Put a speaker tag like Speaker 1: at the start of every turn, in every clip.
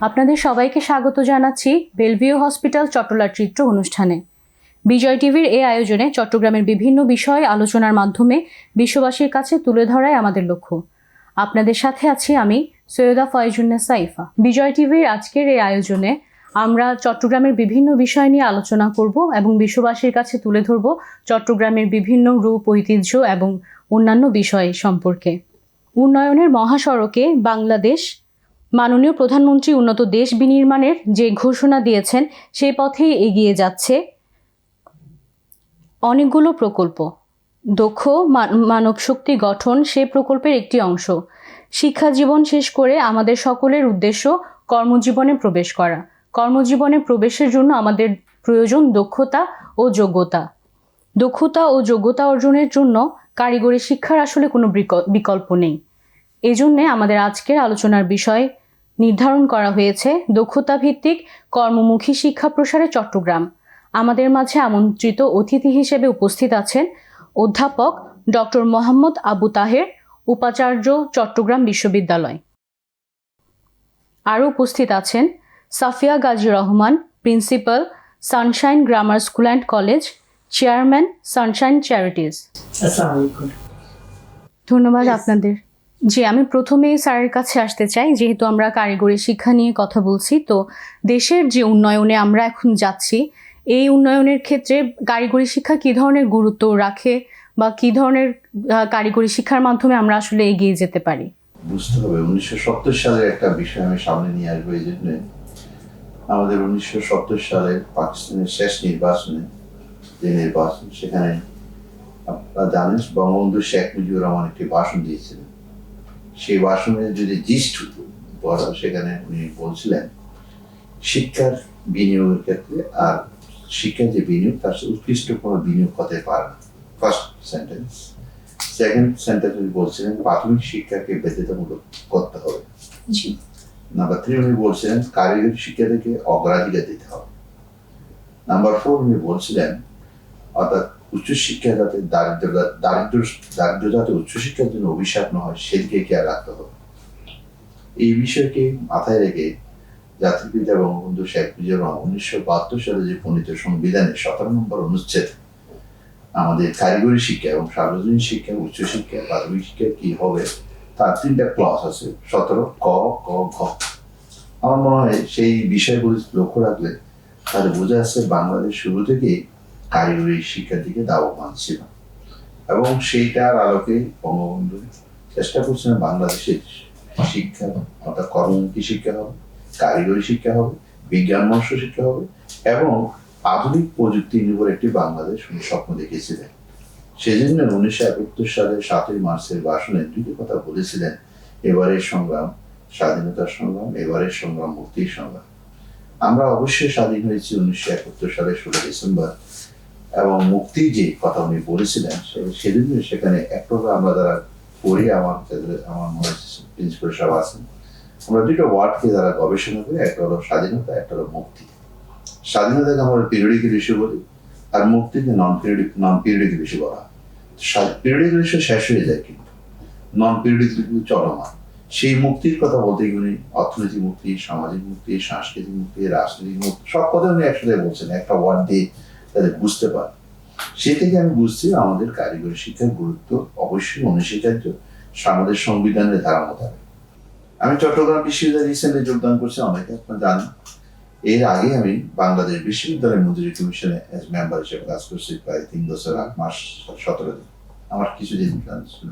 Speaker 1: আপনাদের সবাইকে স্বাগত জানাচ্ছি বেলভিউ হসপিটাল চট্টলার চিত্র অনুষ্ঠানে। বিজয় টিভির এই আয়োজনে চট্টগ্রামের বিভিন্ন বিষয়ে আলোচনার মাধ্যমে বিশ্ববাসীর কাছে তুলে ধরাই আমাদের লক্ষ্য। আপনাদের সাথে আছি আমি সৈয়দা ফয়জুন্না সাইফা। বিজয় টিভির আজকের এই আয়োজনে আমরা চট্টগ্রামের বিভিন্ন বিষয় নিয়ে আলোচনা করব এবং বিশ্ববাসীর কাছে তুলে ধরব চট্টগ্রামের বিভিন্ন রূপ, ঐতিহ্য এবং অন্যান্য বিষয় সম্পর্কে। উন্নয়নের মহাসড়কে বাংলাদেশ মাননীয় প্রধানমন্ত্রী উন্নত দেশ বিনির্মাণের যে ঘোষণা দিয়েছেন সেই পথেই এগিয়ে যাচ্ছে। অনেকগুলো প্রকল্প। দক্ষ মানব শক্তি গঠন সে প্রকল্পের একটি অংশ। শিক্ষা জীবন শেষ করে আমাদের সকলের উদ্দেশ্য কর্মজীবনে প্রবেশ করা। কর্মজীবনে প্রবেশের জন্য আমাদের প্রয়োজন দক্ষতা ও যোগ্যতা। দক্ষতা ও যোগ্যতা অর্জনের জন্য কারিগরি শিক্ষার আসলে কোনো বিক- বিকল্প নেই। এজন্যে আমাদের আজকের আলোচনার বিষয় নির্ধারণ করা হয়েছে দক্ষতা ভিত্তিক কর্মমুখী শিক্ষা প্রসারে চট্টগ্রাম। আমাদের মাঝে আমন্ত্রিত অতিথি হিসেবে উপস্থিত আছেন অধ্যাপক ডক্টর মোহাম্মদ আবু তাহের উপাচার্য চট্টগ্রাম বিশ্ববিদ্যালয়। আরও উপস্থিত আছেন Safia Gazi Rahman principal Sunshine grammar school and college chairman Sunshine charities. ধন্যবাদ আপনাদের। জি আমি প্রথমে স্যারের কাছে আসতে চাই, যেহেতু আমরা কারিগরি শিক্ষা নিয়ে কথা বলছি, তো দেশের যে উন্নয়নে আমরা এখন যাচ্ছি, এই উন্নয়নের ক্ষেত্রে কারিগরি শিক্ষা কী ধরনের গুরুত্ব রাখে বা কী ধরনের কারিগরি শিক্ষার মাধ্যমে আমরা আসলে এগিয়ে যেতে পারি?
Speaker 2: বুঝতে হবে। উনিশশো সালের একটা বিষয় আমি সামনে নিয়ে আসব এই জন্য। আমাদের উনিশশো সত্তর সালের পাকিস্তানের শেষ নির্বাচনে যে নির্বাচন, সেখানে আপনারা জানেন বঙ্গবন্ধু শেখ মুজিবুর রহমান একটি ভাষণ দিয়েছিলেন। সেই ভাষণে যদি জিস্ট বড় সেখানে উনি বলছিলেন শিক্ষার বিনিয়োগের ক্ষেত্রে আর শিক্ষার যে বিনিয়োগ তার উৎকৃষ্ট কোনো বিনিয়োগ হতে পারে না। ফার্স্ট সেন্টেন্স সেকেন্ড সেন্টেন্স উনি বলছিলেন প্রাথমিক শিক্ষাকে বাধ্যতামূলক করতে হবে। নাম্বার থ্রি উনি বলছিলেন কারিগরি শিক্ষা থেকে অগ্রাধিকার দিতে হবে। নাম্বার ফোর উনি বলছিলেন অর্থাৎ উচ্চশিক্ষা যাতে দারিদ্র দারিদ্র দারিদ্র যাতে উচ্চশিক্ষার জন্য অভিশাপ না হয়, সেদিকে খেয়াল রাখতে হবে। এই বিষয়কে মাথায় রেখে জাতির পিতা বঙ্গবন্ধু শেখ মুজিবুর রহমান উনিশশো বাহাত্তর সালে যে প্রণীত সংবিধানের সতেরো নম্বর অনুচ্ছেদ, আমাদের কারিগরি শিক্ষা এবং সার্বজনীন শিক্ষা, উচ্চশিক্ষা, প্রাথমিক শিক্ষা কি হবে? তার তিনটা ক্লাস আছে, সতেরো ক ক, ঘ। আমার মনে হয় সেই বিষয়গুলি লক্ষ্য রাখলে তাহলে বোঝা যাচ্ছে বাংলাদেশ শুরু থেকেই কারিগরি শিক্ষার দিকে দাবমান ছিল। এবং সেইটার আলোকে বঙ্গবন্ধু চেষ্টা করছেন বাংলাদেশের শিক্ষা, অর্থাৎ কর্মমুখী শিক্ষা হবে, কারিগরি শিক্ষা হবে, বিজ্ঞান মনস্ক শিক্ষা হবে, এবং আধুনিক প্রযুক্তি নির্ভর একটি বাংলাদেশ উনি স্বপ্ন দেখেছিলেন। সেজন্য উনিশশো একাত্তর সালের সাতই মার্চের ভাষণে দুটি কথা বলেছিলেন, এবারের সংগ্রাম, স্বাধীনতার সংগ্রাম, এবারের সংগ্রাম, মুক্তির সংগ্রাম। আমরা অবশ্যই স্বাধীন হয়েছি উনিশশো একাত্তর সালের ষোলো ডিসেম্বর। এবং মুক্তি যে কথা উনি বলেছিলেন, সে- সেজন্য সেখানে একটা আমরা যারা পড়ি, আমার যাদের- আমার মনে হচ্ছে প্রিন্সিপাল সাহেব আছেন, আমরা দুটো ওয়ার্ডকে যারা গবেষণা করি, একটা হলো স্বাধীনতা, একটা হলো মুক্তি। স্বাধীনতাকে আমরা পিরিয়ডিক্যাল ইস্যু বলি, আর মুক্তিকে non periodic non periodical issue বলা পিরিয়ডিক্যাল ইস্যু শেষ হয়ে যায় কিন্তু নন পিরিয়ডিক্যাল কিন্তু চলমান। সেই মুক্তির কথা বলতে উনি অর্থনৈতিক মুক্তি, সামাজিক মুক্তি, সাংস্কৃতিক মুক্তি, রাজনৈতিক মুক্তি, সব কথা উনি একসাথে বলছেন, একটা ওয়ার্ড দিয়ে তাদের বুঝতে পারে। সে থেকে আমি বুঝছি আমাদের কারিগরি শিক্ষার গুরুত্ব অবশ্যই অনস্বীকার্য, আমাদের সংবিধানের ধারা মোতাবেক। আমি চট্টগ্রাম বিশ্ববিদ্যালয়ে রিসেন্টলি যোগদান করছি, অনেকে আপনার জানেন। এর আগে আমি বাংলাদেশ বিশ্ববিদ্যালয় মঞ্জুরি কমিশনে মেম্বার হিসেবে কাজ করছি প্রায় তিন বছর, আট মাস, সতেরো দিন। আমার কিছুদিন কাজ ছিল।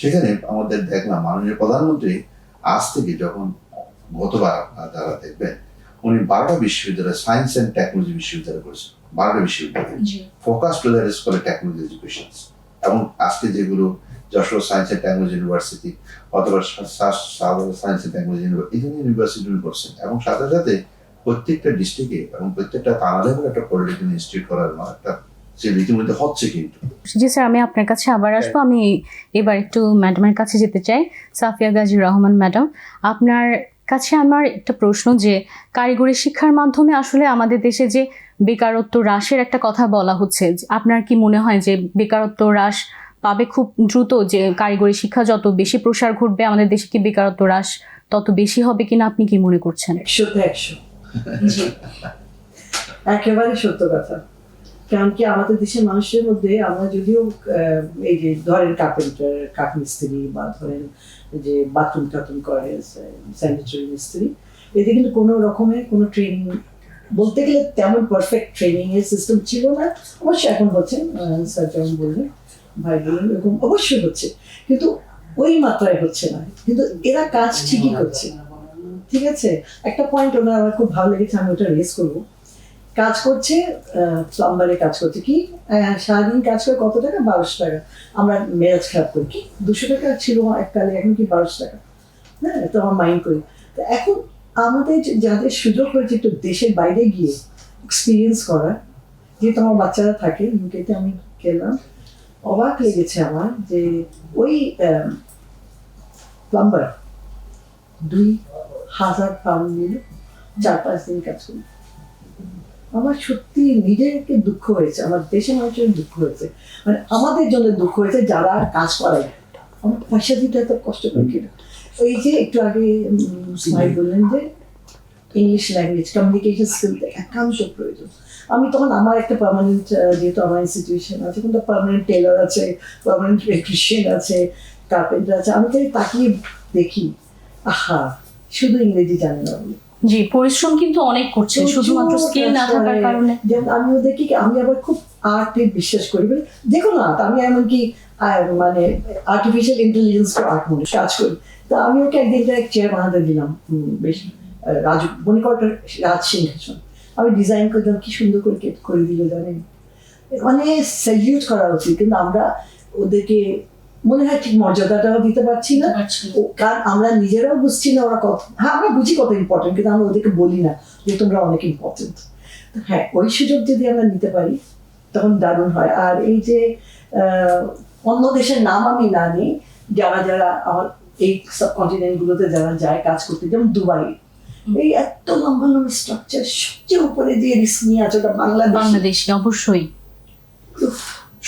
Speaker 2: সেখানে আমাদের দেখলাম মাননীয় প্রধানমন্ত্রী আজ থেকে যখন গতবার যারা দেখবেন, উনি বারোটা বিশ্ববিদ্যালয় সায়েন্স অ্যান্ড টেকনোলজি বিশ্ববিদ্যালয় করেছেন বারোটা বিশ্ববিদ্যালয়। Focus to the school technology education এবং আজকে যেগুলো Jessore science and technology university অথবা সায়েন্স অ্যান্ড টেকনোলজি ইউনিভার্সিটি এই ধরনের ইউনিভার্সিটি করছেন এবং সাথে সাথে প্রত্যেকটা ডিস্ট্রিক্টে এবং প্রত্যেকটা লেভেল একটা পলিটেকনিক ইনস্টিটিউট করার মতো একটা হচ্ছে কিন্তু।
Speaker 1: জি স্যার আমি আপনার কাছে আবার আসব। আমি এবার একটু ম্যাডামের কাছে যেতে চাই সাফিয়া গাজী রহমান ম্যাডাম। আপনার কাছে আমার একটা প্রশ্ন যে কারিগরি শিক্ষার মাধ্যমে আসলে আমাদের দেশে যে বেকারত্ব হ্রাসের একটা কথা বলা হচ্ছে। আপনার কি মনে হয় যে বেকারত্ব হ্রাস পাবে খুব দ্রুত? যে কারিগরি শিক্ষা যত বেশি প্রসার ঘটবে, আমাদের দেশে কি বেকারত্ব হ্রাস তত বেশি হবে কিনা আপনি কি মনে করছেন?
Speaker 3: একেবারে সত্য কথা। কারণ কি আমাদের দেশের মানুষের মধ্যে আমরা যদিও এই যে ধরেন কার্পেন্টার কাঠ মিস্ত্রি বা ধরেন যে বাথরুম টাথরুম করে স্যানিটারি মিস্ত্রি এতে কিন্তু কোনো রকমের কোনো ট্রেনিং বলতে গেলে তেমন পারফেক্ট ট্রেনিং এর সিস্টেম ছিল না। অবশ্যই এখন হচ্ছে স্যার যেমন বললেন, ভাই বললেন, এরকম অবশ্যই হচ্ছে। কিন্তু ওই মাত্রায় হচ্ছে না। কিন্তু এরা কাজ ঠিকই করছে। ঠিক আছে? একটা পয়েন্ট ওনার আমার খুব ভালো লেগেছে, আমি ওটা রেস করব। কাজ করছে প্লাম্বারে কাজ করছে। কি? সারাদিন কাজ করে কত টাকা? বারোশো টাকা। আমরা মেজাজ খারাপ করি। কি? দুশো টাকা ছিল এককালে, এখন কি বারোশো টাকা? হ্যাঁ তো আমার মাইন্ড করি। তো এখন আমাদের যাদের সুযোগ হয়েছে একটু দেশের বাইরে গিয়ে এক্সপিরিয়েন্স করা যেহেতু আমার বাচ্চারা থাকে, ইউকেতে আমি গেলাম, অবাক লেগেছে আমার যে ওই প্লাম্বার দুই হাজার পাউন্ড নিল চার পাঁচ দিন কাজ করি আমার সত্যি নিজেকে দুঃখ হয়েছে, আমার দেশের মানুষের দুঃখ হয়েছে। মানে আমাদের জন্য দুঃখ হয়েছে যারা কাজ করে আমার পয়সা দিতে এত কষ্ট করে কিনা এই যে একটু আগে স্মাইল বললেন যে ইংলিশ ল্যাঙ্গুয়েজ কমিউনিকেশন স্কিল একান্ত প্রয়োজন। আমি তখন আমার একটা পার্মানেন্ট যেহেতু আমার ইনস্টিটিউশন আছে কিন্তু পার্মানেন্ট টেলার আছে পার্মানেন্ট ইলেকট্রিশিয়ান আছে কার্পেন্টার আছে আমি তাই তাকিয়ে দেখি আহা শুধু ইংরেজি জানে না
Speaker 1: জি পরিশ্রম কিন্তু অনেক করছে শুধুমাত্র স্কিল না থাকার কারণে।
Speaker 3: আমিও দেখি আমি আবার খুব আর্টে বিশ্বাস করি মানে দেখো না আমি এমনকি মানে আর্টিফিশিয়াল ইন্টেলিজেন্স আর্ট মনে কাজ করি। তা আমি ওকে একদিন এক চেয়ার বানাতে দিলাম। বেশ রাজু মনে করো রাজ সিংহাসন। আমি ডিজাইন করে দিলাম কি সুন্দর করে কেট করে দিল জানেন? মানে স্যালিউট করা উচিত কিন্তু আমরা ওদেরকে মনে হয় ঠিক মর্যাদাটাও দিতে পারছি না। কারণ আমরা নিজেরাও বুঝছি না ওরা কত হ্যাঁ আমরা বুঝি কত ইম্পর্টেন্ট কিন্তু আমরা ওদেরকে বলি না যে তোমরা অনেক ইম্পর্টেন্ট হ্যাঁ ওই সুযোগ যদি আমরা নিতে পারি তখন দারুণ হয়। আর এই যে আহ, অন্য দেশের নাম আমি না নিই যারা যারা আমার এই সব কন্টিনেন্টগুলোতে যারা যায় কাজ করতে যেমন দুবাই এই এত লম্বা লম্বা স্ট্রাকচার সবচেয়ে উপরে যে রিস্ক নিয়ে আছে ওটা বাংলাদেশ।
Speaker 1: বাংলাদেশি অবশ্যই।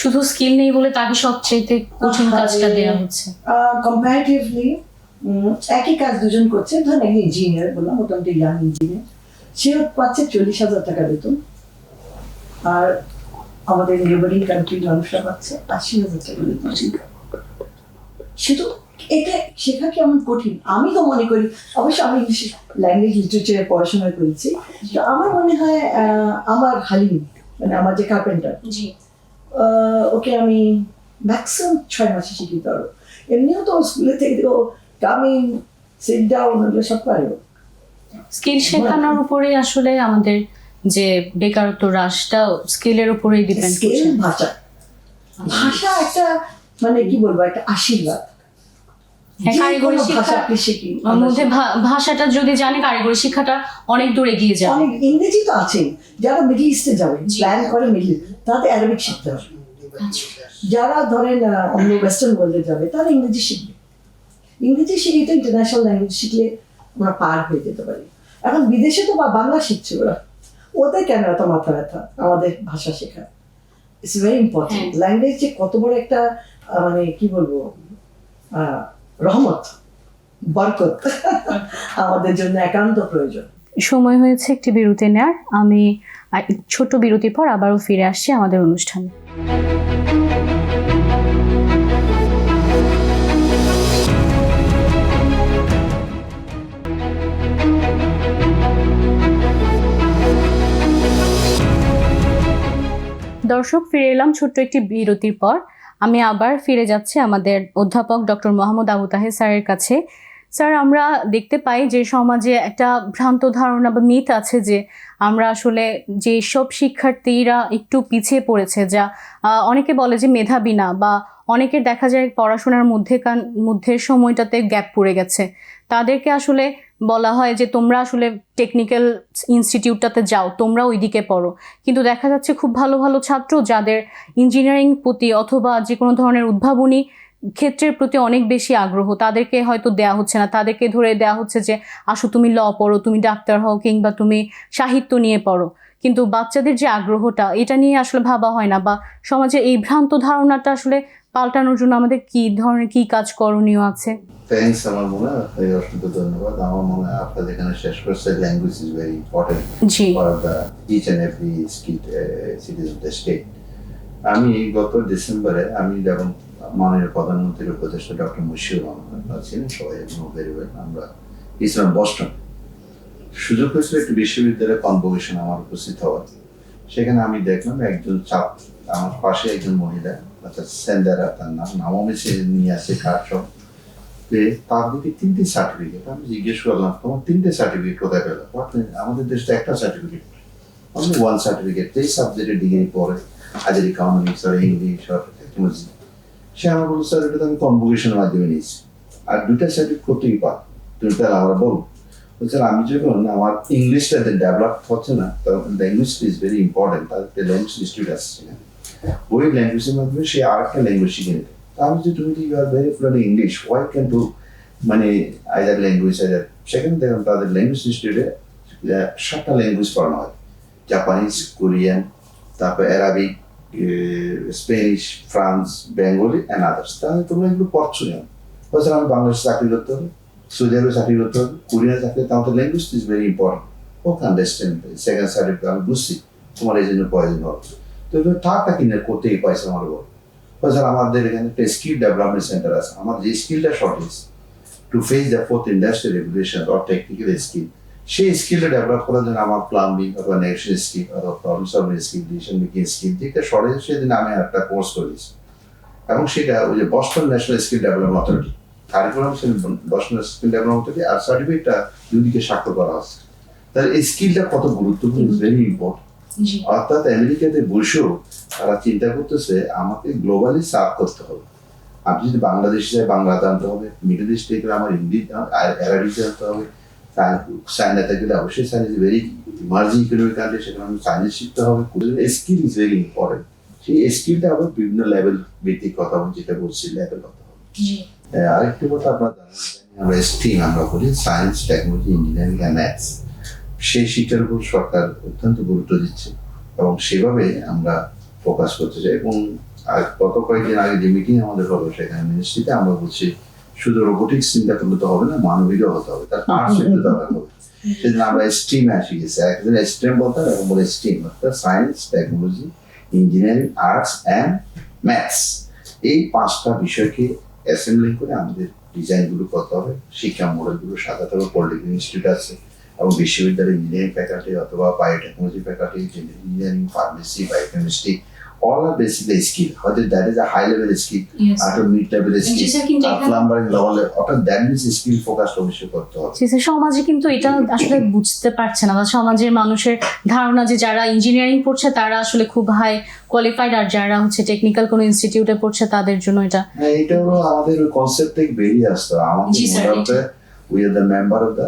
Speaker 1: শুধু স্কিল নেই বলে তাকে সবচেয়ে কঠিন কাজটা দেওয়া হচ্ছে।
Speaker 3: কম্পারেটিভলি একই কাজ দুজন করছে ধরেন একজন ইঞ্জিনিয়ার বললাম মোটামুটি ইয়াং ইঞ্জিনিয়ার সেও পাচ্ছে চল্লিশ হাজার টাকা বেতন। আর আমাদের নেবারিং কান্ট্রির মানুষরা পাচ্ছে আশি হাজার টাকা বেতন। শুধু এটা শেখা কেমন কঠিন? আমি তো মনে করি অবশ্য আমি ইংলিশ ল্যাঙ্গুয়েজ লিটারেচারে পড়াশোনা করেছি। তো আমার মনে হয় আহ, আমার হালিম মানে আমার যে কার্পেন্টার ওকে আমি ম্যাক্সিমাম ছয় মাসে শিখি পারব। এমনিও তো স্কুলে থেকে ও কামিং সিট ডাউন ওগুলো সব পারে ও।
Speaker 1: স্কিল শেখানোর উপরে আসলে আমাদের যে বেকারত্ব হ্রাসটা স্কিলের উপরেই ডিপেন্ড
Speaker 3: স্কেল
Speaker 1: করছে।
Speaker 3: ভাষা। ভাষা একটা মানে কি বলব একটা আশীর্বাদ।
Speaker 1: কারিগরি শিক্ষা মধ্যে ভাষাটা যদি জানে কারিগরি শিক্ষাটা অনেক দূর এগিয়ে যাবে
Speaker 3: অনেক ইংরেজি তো আছেই। যারা মিডল ইস্টে যাবে প্ল্যান করে মিডল তাদের অ্যারাবিক শিখতে হবে।
Speaker 1: আচ্ছা।
Speaker 3: যারা ধরেন অন্য ওয়েস্টার্ন ওয়ার্ল্ডে যাবে তারা ইংরেজি শিখবে। ইংরেজি শিখে তো ইন্টারন্যাশনাল ল্যাঙ্গুয়েজ শিখলে আমরা পার হয়ে যেতে পারি। এখন বিদেশে তো বা বাংলা শিখছে ওরা। ওদের কেন এত মাথা ব্যথা? আমাদের ভাষা শেখা ইটস ভেরি ইম্পর্টেন্ট। ল্যাঙ্গুয়েজ যে কত বড় একটা মানে কি বলব? আহ, রহমত, বরকত। আমাদের জন্য একান্ত প্রয়োজন।
Speaker 1: সময় হয়েছে একটি বিরতি নেয়ার। আমি ছোট্ট বিরতির পর আবারও ফিরে আসছি আমাদের অনুষ্ঠানে। দর্শক, ফিরে এলাম ছোট্ট একটি বিরতির পর। আমি আবার ফিরে যাচ্ছি আমাদের অধ্যাপক ডক্টর মোহাম্মদ আবু তাহের স্যারের কাছে। স্যার, আমরা দেখতে পাই যে সমাজে একটা ভ্রান্ত ধারণা বা মিথ আছে যে আমরা আসলে যে সব শিক্ষার্থীরা একটু পিছিয়ে পড়েছে, যা অনেকে বলে যে মেধাবী না বা অনেকের দেখা যায় পড়াশোনার মধ্যে মধ্যে সময়টাতে গ্যাপ পড়ে গেছে। তাদেরকে আসলে বলা হয় যে তোমরা আসলে টেকনিক্যাল ইনস্টিটিউটটাতে যাও, তোমরা ওইদিকে পড়ো। কিন্তু দেখা যাচ্ছে খুব ভালো ভালো ছাত্র যাদের ইঞ্জিনিয়ারিং প্রতি অথবা যে কোনো ধরনের উদ্ভাবনী ক্ষেত্রের প্রতি অনেক বেশি আগ্রহ, তাদেরকে হয়তো দেয়া হচ্ছে না। তাদেরকে ধরে দেয়া হচ্ছে যে, আসো তুমি ল পড়ো, তুমি ডাক্তার হও কিংবা তুমি সাহিত্য নিয়ে পড়ো। কিন্তু বাচ্চাদের যে আগ্রহটা, এটা নিয়ে আসলে ভাবা হয় না বা সমাজে এই ভ্রান্ত ধারণাটা আসলে পাল্টানোর জন্য আমাদের কি ধরনের কি কাজ করণীয় আছে?
Speaker 2: থ্যাংকস আমার মনে হয়। অসংখ্য ধন্যবাদ। আমার মনে হয় আপনার যেখানে শেষ করছে language is very important
Speaker 1: G.
Speaker 2: For the each and every skit citizen the state আমি গত ডিসেম্বরে আমি যখন মাননীয় প্রধানমন্ত্রীর উপদেষ্টা ডক্টর মুশিউর রহমান আছেন সবাই ভেরি ওয়েল আমরা ইসলাম বস্টন সুযোগ হয়েছিল একটি বিশ্ববিদ্যালয়ের কনভোকেশন আমার উপস্থিত হওয়ার। সেখানে আমি দেখলাম একজন ছাত্র আমার পাশে একজন মহিলা সেন্দারা তার নাম নাম আমি সে নিয়ে আসে তার দিকে তিনটে সার্টিফিকেট আমি জিজ্ঞেস করলাম, তোমার তিনটে সার্টিফিকেট কোথায় আমাদের একটা সার্টিফিকেট one certificate, যেই সাবজেক্টে ডিগ্রি পড়ে, আজের ইকোনমিক্স আর ইংলিশ আর টেকনোলজি সে আমার বলল, স্যার, এটা তো আমি কনভোকেশনের মাধ্যমে নিয়েছি। আর দুইটা সার্টিফিকেট করতেই পার। তুমি তাহলে আমরা বল। বলছে আমি যখন আমার ইংলিশটা ডেভেলপ হচ্ছে না, তখন the English is very important তার ল্যাঙ্গুয়েজ ইনস্টিটিউট আসছে না। ওই ল্যাঙ্গুয়েজের মাধ্যমে সে আরেকটা ল্যাঙ্গুয়েজ শিখে নিতে। আমি যে, তুমি you are very fluent English why can to মানে আইদার ল্যাঙ্গুয়েজ আইদার সেখানে দেখলাম তাদের ল্যাঙ্গুয়েজ ইনস্টিটিউটে সাতটা ল্যাঙ্গুয়েজ পড়ানো হয়। জাপানিজ কোরিয়ান তারপর Arabic Spanish France Bengali and others তাহলে তোমরা এগুলো পড়ছো কেন? বলছে, আমি বাংলাদেশে চাকরি করতে হবে সৌদি চাকরি করতে হবে কোরিয়ান চাকরি আমাদের ল্যাঙ্গুয়েজ ইজ ভেরি ইম্পর্টেন্ট ও আন্ডারস্ট্যান্ড সেকেন্ড সার্টিফিকেট আমি বুঝছি, তোমার এই জন্য প্রয়োজন হবে। তো এগুলো টাকা কিনে করতেই পয়সা আমার বল। বলছে আমাদের এখানে একটা স্কিল ডেভেলপমেন্ট সেন্টার আছে। আমার যে স্কিলটা shortage to face the fourth industrial regulation or technical skill সেই স্কিলটা ডেভেলপ করার জন্য আমার প্লাম্বিং অথবা নেগেশন স্কিল অথবা problem solving skill decision making skill যেটা শর্টেজ সেদিন আমি একটা কোর্স করেছি এবং সেটা ওই যে Boston national skill development authority curriculum Boston skill development authority আর সার্টিফিকেটটা দুদিকে স্বাক্ষর করা আছে তাহলে এই স্কিলটা কত গুরুত্বপূর্ণ ভেরি ইম্পর্টেন্ট অর্থাৎ আমেরিকাতে বসেও তারা চিন্তা করতেছে আমাকে গ্লোবালি সার্ভ করতে হবে। আপনি যদি বাংলাদেশে যাই বাংলা জানতে হবে মিডল ইস্ট থেকে আমার হিন্দি অ্যারাবিক জানতে হবে চায়নাতে গেলে অবশ্যই ভেরি ইমার্জিং ইকোনমিক কান্ট্রি সেখানে আমি চাইনিজ শিখতে হবে। স্কিল ইজ ভেরি ইম্পর্টেন্ট সেই স্কিলটা আবার বিভিন্ন লেভেল ভিত্তিক কথা আমি যেটা বলছি লেভেল হতে হবে আরেকটি কথা আপনার জানেন, আমরা স্ট্রিম আমরা বলি science technology engineering and maths সেই শিক্ষার উপর সরকার অত্যন্ত গুরুত্ব দিচ্ছে এবং সেভাবে আমরা ফোকাস করতে চাই এবং গত কয়েকদিন আগে যে মিটিং আমাদের হলো সেখানে মিনিস্ট্রিতে আমরা বলছি শুধু রোবোটিক্স চিন্তা করলে তো হবে না মানবিকও হতে হবে তার আর্টস একটু দরকার হবে। সেদিন আমরা স্ট্রিমে আসি গেছি। একজন স্ট্রিম বলতাম এখন বলে স্ট্রিম অর্থাৎ science technology engineering arts and maths এই পাঁচটা বিষয়কে অ্যাসেম্বলিং করে আমাদের ডিজাইনগুলো করতে হবে শিক্ষা মডেলগুলো সাজাতে হবে পলিটেকনিক ইনস্টিটিউট আছে এবং বিশ্ববিদ্যালয় ইঞ্জিনিয়ারিং ফ্যাকাল্টি অথবা biotechnology faculty engineering pharmacy biochemistry all আর বেসিক্যালি স্কিল হয়তো that is a high level skill
Speaker 1: Yes.
Speaker 2: Skill
Speaker 1: sir কিন্তু
Speaker 2: আর
Speaker 1: এখানে
Speaker 2: প্লাম্বারিং লেভেল অর্থাৎ দ্যাট মিনস স্কিল ফোকাস অবশ্যই করতে হবে।
Speaker 1: স্যার, সমাজে কিন্তু এটা আসলে বুঝতে পারছে না সমাজের মানুষের ধারণা যে যারা ইঞ্জিনিয়ারিং পড়ছে তারা আসলে খুব হাই কোয়ালিফাইড আর যারা হচ্ছে টেকনিক্যাল কোনো ইনস্টিটিউটে পড়ছে তাদের জন্য এটা
Speaker 2: হ্যাঁ এটা হলো আমাদের কনসেপ্ট থেকে বেরিয়ে আসতে আমাদের we are the member of the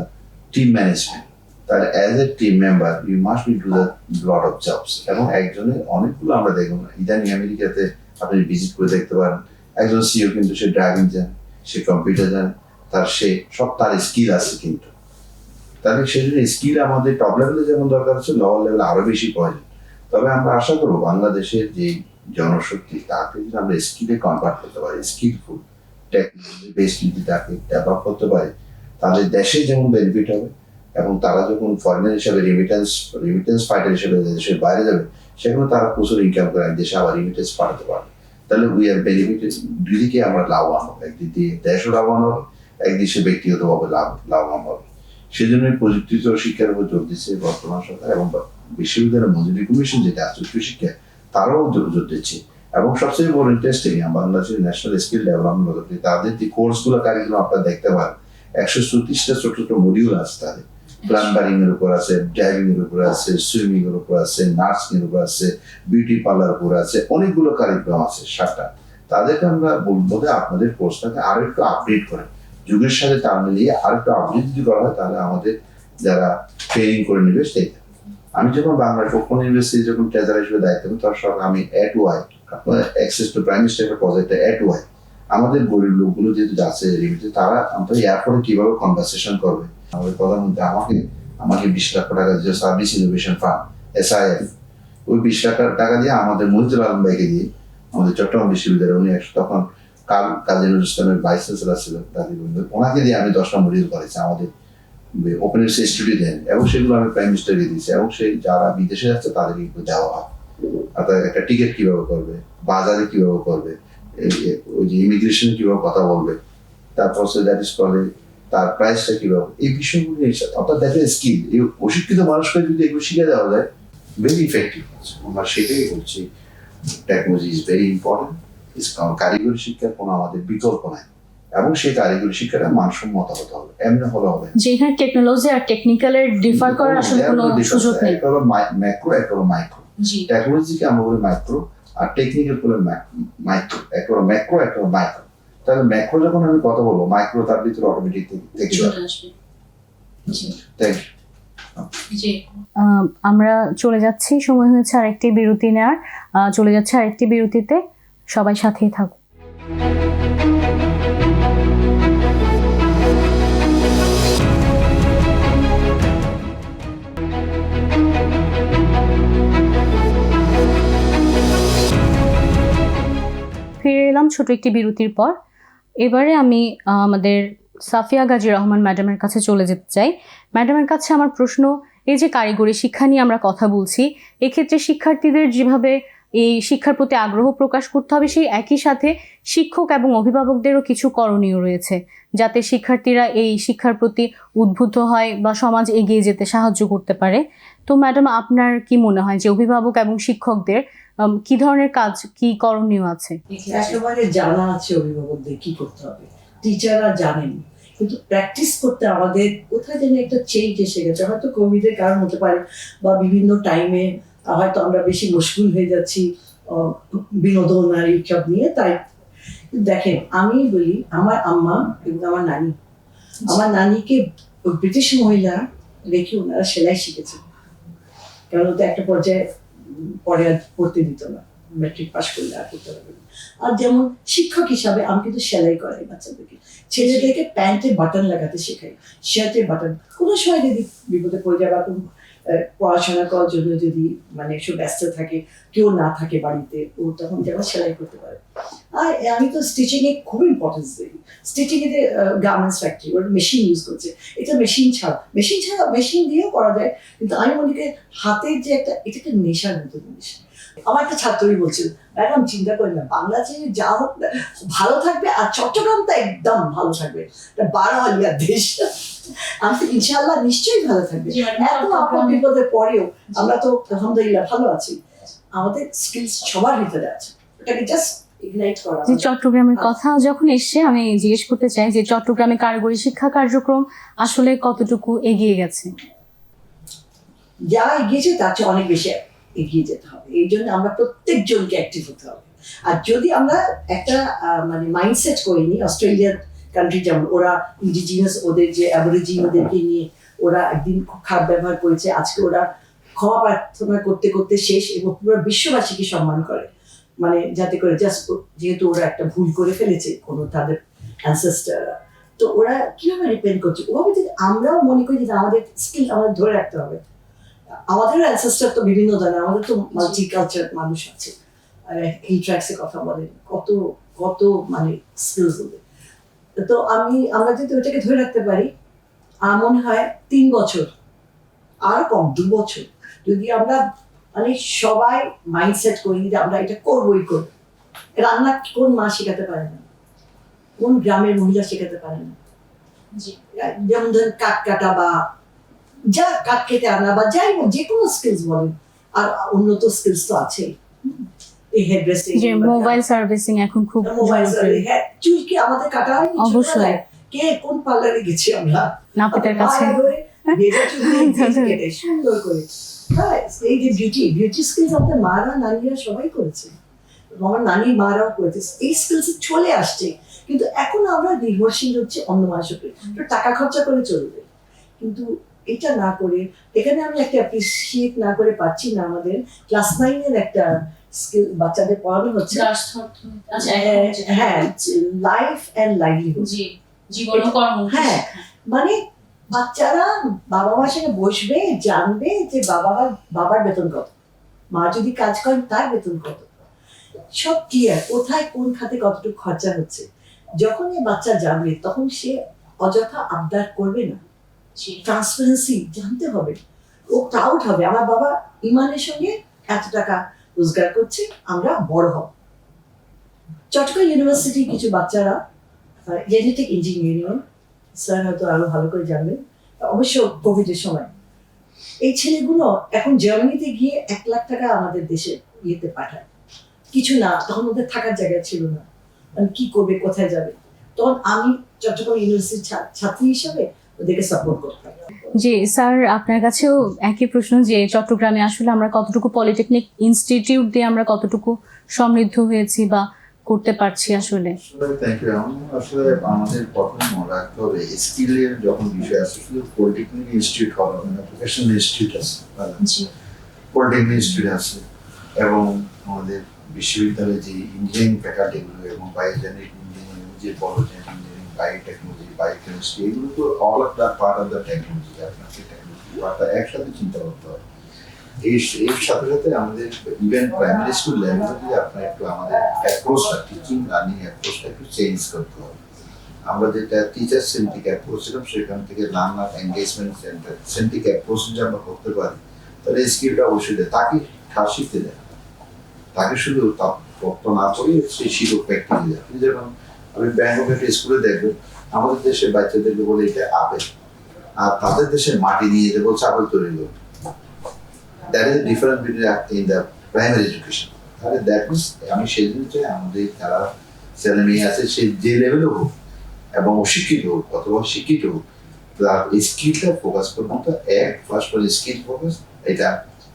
Speaker 2: team management তাহলে as a team member you must be do the lot of jobs এবং একজনের অনেকগুলো আমরা দেখব ইদানিং আমেরিকাতে আপনি ভিজিট করে দেখতে পারেন। একজন সিও কিন্তু সে ড্রাইভিং জানে সে কম্পিউটার জানে তার সে সব তার স্কিল আছে কিন্তু। তাহলে সেজন্য স্কিল আমাদের টপ লেভেলে যেমন দরকার আছে লোয়ার লেভেলে আরও বেশি প্রয়োজন তবে আমরা আশা করব বাংলাদেশের যে জনশক্তি, তাকে যদি আমরা স্কিলে কনভার্ট করতে পারি স্কিলফুল টেকনোলজি বেসড যদি তাকে ডেভেলপ করতে পারি, তাহলে দেশে যেমন বেনিফিট হবে এবং তারা যখন ফরেনার হিসাবে রিমিটেন্স রিমিটেন্স ফাইটার হিসেবে দেশের বাইরে যাবে, সেখানে তারা প্রচুর ইনকাম করে এক দেশে আবার রিমিটেন্স পাঠাতে পারবে। তাহলে উই আর বেনিফিটেড দুদিকে আমরা লাভবান হব। একদিক দিয়ে দেশও লাভবান হবে একদিক সে ব্যক্তিগতভাবে লাভ, লাভবান হবে। সেই সেজন্যই প্রযুক্তিগত শিক্ষার উপর জোর দিচ্ছে বর্তমান সরকার এবং বিশ্ববিদ্যালয় মঞ্জুরি কমিশন যেটা আছে উচ্চশিক্ষা তারাও জোর জোর দিচ্ছে। এবং সবচেয়ে বড় ইন্টারেস্টিং বাংলাদেশের ন্যাশনাল স্কিল ডেভেলপমেন্ট তাদের যে কোর্সগুলো কারিগুলো আপনারা দেখতে পারেন, একশো চৌত্রিশটা ছোট ছোট মডিউল আছে তাদের। প্লাম্বারিং এর উপর আছে ড্রাইভিং এর উপর আছে সুইমিং এর উপর আছে নার্সিং এর উপর আছে, বিউটি পার্লার উপর আছে, অনেকগুলো কারিক্রম আছে সাতটা। তাদেরকে আমরা বলব যে আপনাদের কোর্সটাকে আরও একটু আপডেট করে। যুগের সাথে তাল মিলিয়ে আর একটু আপডেট যদি করা হয়, তাহলে আমাদের যারা ট্রেনিং করে নেবে সেই আমি যখন বাংলা কোকন ইউনিভার্সিটি যখন ট্রেজার হিসেবে দায়িত্ব নিই তার সব আমি a2i access to prime minister প্রজেক্টে এট ওয়াই আমাদের গরিব লোকগুলো যেহেতু যাচ্ছে তারা আমাদের এয়ারপোর্টে কীভাবে কনভারসেশন করবে? আমাদের প্রধানমন্ত্রী আমাকে আমাকে বিশ লক্ষ টাকা যে সার্ভিস ইনোভেশন ফান্ড এসআইএফ ওই বিশ লাখ টাকা দিয়ে আমাদের মহিদুল আলম ভাইকে দিয়ে আমাদের চট্টগ্রাম বিশ্ববিদ্যালয়ে উনি তখন কাল- কাজী নজরুল ইসলামের ভাইস চ্যান্সেলার কাজী নজরুল ওনাকে দিয়ে আমি দশটা মডিউল করেছি আমাদের ওপেন ইনস্টিটিউটে দেন এবং সেগুলো আমি প্রাইম মিনিস্টারকে দিয়েছি। এবং সেই যারা বিদেশে যাচ্ছে তাদেরকে দেওয়া হয়। অর্থাৎ একটা টিকিট কীভাবে করবে, বাজারে কীভাবে করবে ওই যে ইমিগ্রেশন কীভাবে কথা বলবে তারপর সে দ্যাট ইস করে তার প্রাইসটা কীভাবে এই বিষয়গুলো এসে- অর্থাৎ দ্যাট ইজ স্কিল এই অশিক্ষিত মানুষকে যদি এগুলো শিখে দেওয়া যায় ভেরি ইফেক্টিভ আমরা সেটাই বলছি টেকনোলজি ইজ ভেরি ইম্পর্টেন্ট কারিগরি শিক্ষার কোনো আমাদের বিকল্প নাই। এবং সেই কারিগরি শিক্ষাটা মানসম্মত হতে হবে। এমনি হলে হবে না।
Speaker 1: যে এখানে টেকনোলজি আর টেকনিক্যালের ডিফার করার আসলে কোনো সুযোগ
Speaker 2: নেই। একটা হলো ম্যাক্রো একটা হলো মাইক্রো টেকনোলজিকে আমরা বলি মাইক্রো আর টেকনিক্যাল বলে মাইক্রো একটা হলো ম্যাক্রো একটা হলো মাইক্রো তাহলে ম্যাক্রো যখন আমি কথা বলব মাইক্রো তার ভিতরে অটোমেটিক থেকে যাবে।
Speaker 1: আসবে।
Speaker 2: থ্যাংক
Speaker 1: জি। আমরা চলে যাচ্ছি সময় হয়েছে আরেকটি বিরতি নেওয়ার। আহ, চলে যাচ্ছে আরেকটি বিরতিতে। সবাই সাথেই থাকুন। ফিরে এলাম ছোট একটি বিরতির পর। এবারে আমি আমাদের সাফিয়া গাজী রহমান ম্যাডামের কাছে চলে যেতে চাই। ম্যাডামের কাছে আমার প্রশ্ন, এই যে কারিগরি শিক্ষা নিয়ে আমরা কথা বলছি, এক্ষেত্রে শিক্ষার্থীদের যেভাবে এই শিক্ষার প্রতি আগ্রহ প্রকাশ করতে হবে, সেই একই সাথে শিক্ষক এবং অভিভাবকদেরও কিছু করণীয় রয়েছে, যাতে শিক্ষার্থীরা এই শিক্ষার প্রতি উদ্বুদ্ধ হয় বা সমাজ এগিয়ে যেতে সাহায্য করতে পারে। তো ম্যাডাম আপনার কি মনে হয় যে অভিভাবক এবং শিক্ষকদের কি ধরনের কাজ, কি করণীয় আছে?
Speaker 3: একেবারে জানা আছে অভিভাবকদের কি করতে হবে। টিচাররা জানেন, কিন্তু প্র্যাকটিস করতে আমাদের কোথায় যেন একটা চেঞ্জ এসে গেছে। হয়তো কোভিড এর কারণ হতে পারে, বা বিভিন্ন টাইমে হয়তো আমরা বেশি মুশকিল হয়ে যাচ্ছি বিনোদন আর এইসব নিয়ে, তাই। দেখেন, আমি বলি, আমার আম্মা এবং আমার নানি, আমার নানিকে ব্রিটিশ মহিলা রেখে ওনারা সেলাই শিখেছে কারণ তো একটা পর্যায়ে পরে আর পড়তে দিত না। ম্যাট্রিক পাস করলে আর করতে পারবে। আর যেমন শিক্ষক হিসাবে আমি কিন্তু সেলাই করাই বাচ্চাদেরকে। ছেলেদেরকে প্যান্টে বাটন লাগাতে শেখাই। শার্টে বাটন কোনো সময় যদি বিপদে পড়ে যায় বা পড়াশোনা করার জন্য যদি মানে একটু ব্যস্ত থাকে, কেউ না থাকে বাড়িতে, ও তখন যেন সেলাই করতে পারে। আর আমি তো স্টিচিং এ খুব ইম্পর্টেন্স দিই। স্টিচিং এ গার্মেন্টস ফ্যাক্টরি ওরা মেশিন ইউজ করছে। এটা মেশিন ছাড়া মেশিন ছাড়া মেশিন দিয়েও করা যায়। কিন্তু আমি মনে করি হাতের যে একটা, এটা একটা নেশার মতো জিনিস। আমার একটা ছাত্রই বলছিল ম্যাডাম চিন্তা করেন না বাংলাদেশে যা হোক ভালো থাকবে আর চট্টগ্রাম তো একদম ভালো থাকবে। এটা বারোয়ালিয়ার দেশ। আমি তো ইনশাল্লাহ নিশ্চয়ই ভালো থাকবে। এত আপন বিপদের পরেও আমরা তো আলহামদুলিল্লাহ ভালো আছি। আমাদের স্কিলস সবার ভিতরে আছে। ওটাকে জাস্ট
Speaker 1: যে চট্টগ্রামের কথা যখন এসছে আমি জিজ্ঞেস করতে চাই যে চট্টগ্রামে কারিগরি শিক্ষা কার্যক্রম আসলে কতটুকু এগিয়ে গেছে?
Speaker 3: যা এগিয়েছে তার চেয়ে অনেক বেশি এগিয়ে যেতে হবে। এই জন্য আমরা প্রত্যেকজনকে অ্যাক্টিভ হতে হবে। আর যদি আমরা একটা মানে মাইন্ডসেট করিনি অস্ট্রেলিয়ার কান্ট্রি যেমন, ওরা ইন্ডিজিনাস ওদের যে অ্যাবরিজিন ওদেরকে নিয়ে ওরা একদিন খুব খারাপ ব্যবহার করেছে, আজকে ওরা ক্ষমা প্রার্থনা করতে করতে শেষ এবং পুরো বিশ্ববাসীকে সম্মান করে। মানে যাতে করে জাস্ট যেহেতু ওরা একটা ভুল করে ফেলেছে, কোনো তাদের অ্যানসেস্টাররা তো ওরা কীভাবে রিপেন্ট করছে? ওভাবে যদি আমরাও মনে করি যে আমাদের স্কিল আমাদের ধরে রাখতে হবে। আমাদের অ্যানসেস্টার তো বিভিন্ন ধরনের আমাদের তো মাল্টিকালচার মানুষ আছে। এই ট্র্যাক্সে কথা বলেন কত কত মানে স্কিলস ওদের তো আমি আমরা যদি ওইটাকে ধরে রাখতে পারি আমার মনে হয় তিন বছর আর কম দু বছর। যদি আমরা মানে সবাই মাইন্ডসেট করি যে আমরা এটা করবোই করব রান্না কোন মা শেখাতে পারে না? কোন গ্রামের মহিলা শেখাতে পারে না? যেমন ধরেন কাঠ কাটা বা যা কাঠ কেটে আনা বা যাই হোক যে কোনো স্কিলস বলেন। আর উন্নত স্কিলস তো আছেই।
Speaker 1: মোবাইল সার্ভিসিং এখন খুব
Speaker 3: মোবাইল হ্যাঁ চুল কি আমাদের কাটা হয়নি
Speaker 1: অবশ্যই।
Speaker 3: কে কোন পার্লারে গেছি আমরা?
Speaker 1: নাপিতের কাছে।
Speaker 3: সুন্দর করে। হ্যাঁ এই যে বিউটি বিউটি স্কিলস আমাদের মারা নানিরা সবাই করেছে। আমার নানি মারাও করেছে। এই স্কিলস চলে আসছে। কিন্তু এখন আমরা নির্ভরশীল হচ্ছে অন্য মানুষের টাকা খরচা করে চলবে। কিন্তু এটা না করে এখানে আমি একটা অ্যাপ্রিসিয়েট না করে পাচ্ছি না আমাদের। ক্লাস নাইনের একটা স্কিল বাচ্চাদের পড়ানো হচ্ছে। হ্যাঁ লাইফ অ্যান্ড লাইভলিহুড
Speaker 1: জীবন কর্ম।
Speaker 3: হ্যাঁ মানে বাচ্চারা বাবা মার সঙ্গে বসবে জানবে যে বাবা বাবার বেতন কত। মা যদি কাজ করেন তার বেতন কত। সব ক্লিয়ার কোথায় কোন খাতে কতটুকু খরচা হচ্ছে। যখন এই বাচ্চা যাবে তখন সে অযথা আবদার করবে না। ট্রান্সপারেন্সি জানতে হবে। ও প্রাউড হবে আমার বাবা ইমানের সঙ্গে এত টাকা রোজগার করছে, আমরা বড় হব। চট্টগ্রাম ইউনিভার্সিটির কিছু বাচ্চারা জেনেটিক ইঞ্জিনিয়ারিং স্যার হয়তো আরও ভালো করে জানবেন, অবশ্য কোভিডের সময়। এই ছেলেগুলো এখন জার্মানিতে গিয়ে এক লাখ টাকা আমাদের দেশে ইয়েতে পাঠায়। কিছু না, তখন ওদের থাকার জায়গা ছিল না। মানে কি করবে, কোথায় যাবে? তখন আমি চট্টগ্রাম ইউনিভার্সিটির ছাত্রী হিসাবে ওদেরকে সাপোর্ট করতাম
Speaker 1: জি স্যার আপনার কাছেও একই প্রশ্ন যে চট্টগ্রামে আসলে আমরা কতটুকু পলিটেকনিক ইনস্টিটিউট দিয়ে আমরা কতটুকু সমৃদ্ধ হয়েছি বা করতে পারছি আসলে?
Speaker 2: থ্যাংক ইউ আসলে আমাদের প্রথম মনে রাখতে হবে স্কিলের যখন বিষয় আসে শুধু পলিটেকনিক ইনস্টিটিউট হবে না প্রফেশনাল ইনস্টিটিউট আছে পলিটেকনিক ইনস্টিটিউট আছে এবং আমাদের বিশ্ববিদ্যালয়ে যে ইঞ্জিনিয়ারিং ফ্যাকাল্টিগুলো এবং বায়োজেনিক ইঞ্জিনিয়ারিং যে ইঞ্জিনিয়ারিং বায়োটেকনোলজি বায়োকেমিস্ট্রি এগুলো তো all of the part of the technology আপনাকে টেকনোলজি পার্টটা একসাথে চিন্তা করতে হবে। এই এর সাথে সাথে আমাদের ইভেন প্রাইমারি স্কুল লেভেলে যদি আপনার একটু আমাদের অ্যাপ্রোচটা টিচিং লার্নিং অ্যাপ্রোচটা একটু চেঞ্জ করতে হবে। আমরা যেটা টিচার সেন্ট্রিক অ্যাপ্রোচ ছিলাম, সেখান থেকে learner engagement centre centric approach যদি আমরা করতে পারি, তাহলে এই স্কিলটা অবশ্যই দেয়। তাকে শিখতে দেয় তাকে শুধু তত্ত্ব না করে সেই শিক্ষক প্র্যাকটিক্যালি দেয় আপনি যখন আমি ব্যাংকক একটা স্কুলে দেখব। আমাদের দেশের বাচ্চাদেরকে বলে এটা আপেল। আর তাদের দেশে মাটি নিয়ে যেতে বলছে আপেল তৈরি করবে that is difference between in the primary education তাহলে দ্যাট মিনস আমি সেই জন্য চাই আমাদের যারা ছেলে মেয়ে আছে, সে যে লেভেলে হোক এবং অশিক্ষিত হোক অথবা শিক্ষিত হোক, তার স্কিলটা ফোকাস করব তো এক ফার্স্ট ফর স্কিল ফোকাস এটা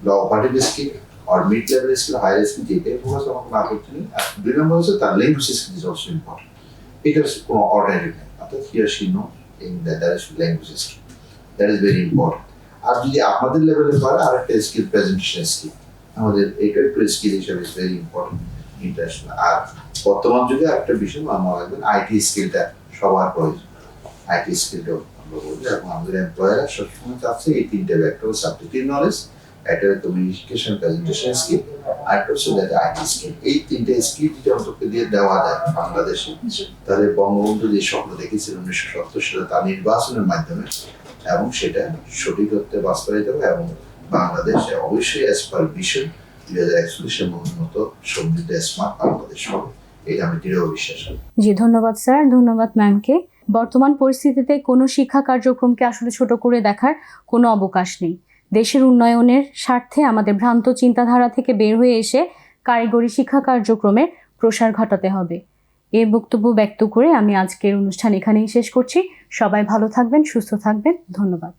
Speaker 2: ল পার্টির স্কিল আর mid level skill higher skill যেটাই ফোকাস আমার কোনো আপত্তি নেই, আর দুই নম্বর হচ্ছে তার language skill is also important এটা কোনো অর্ডিনারি নেই অর্থাৎ he R she know in that is language skill that is very important আর যদি আপনাদের লেভেলে পারে আর একটা স্কিল প্রেজেন্টেশন স্কিল আমাদের এটা একটু স্কিল হিসাবে ইজ ভেরি ইম্পর্টেন্ট ইন্টারন্যাশনাল আর বর্তমান যুগে একটা বিষয় আমার রাখবেন আইটি স্কিলটা সবার প্রয়োজন। আইটি স্কিলটাও আমরা বলি এবং আমাদের এমপ্লয়াররা সবসময় চাচ্ছে এই তিনটে হচ্ছে সাবজেক্টিভ নলেজ একটা কমিউনিকেশন প্রেজেন্টেশন স্কিল আর একটা হচ্ছে আইটি স্কিল এই তিনটে স্কিল যদি অন্তত দিয়ে দেওয়া যায় বাংলাদেশে, তাহলে বঙ্গবন্ধু যে স্বপ্ন দেখেছিলেন উনিশশো সত্তর সালে তার নির্বাচনের মাধ্যমে, এবং সেটা সঠিক অর্থে বাস্তবায়িত হবে এবং বাংলাদেশে অবশ্যই অ্যাজ পার দুই হাজার একচল্লিশের মতো সমৃদ্ধ স্মার্ট বাংলাদেশ হবে। এটা আমি দৃঢ় বিশ্বাস
Speaker 1: জি, ধন্যবাদ স্যার, ধন্যবাদ ম্যামকে বর্তমান পরিস্থিতিতে কোনো শিক্ষা কার্যক্রমকে আসলে ছোট করে দেখার কোনো অবকাশ নেই। দেশের উন্নয়নের স্বার্থে আমাদের ভ্রান্ত চিন্তাধারা থেকে বের হয়ে এসে কারিগরি শিক্ষা কার্যক্রমের প্রসার ঘটাতে হবে। এ বক্তব্য ব্যক্ত করে আমি আজকের অনুষ্ঠান এখানেই শেষ করছি। সবাই ভালো থাকবেন, সুস্থ থাকবেন। ধন্যবাদ।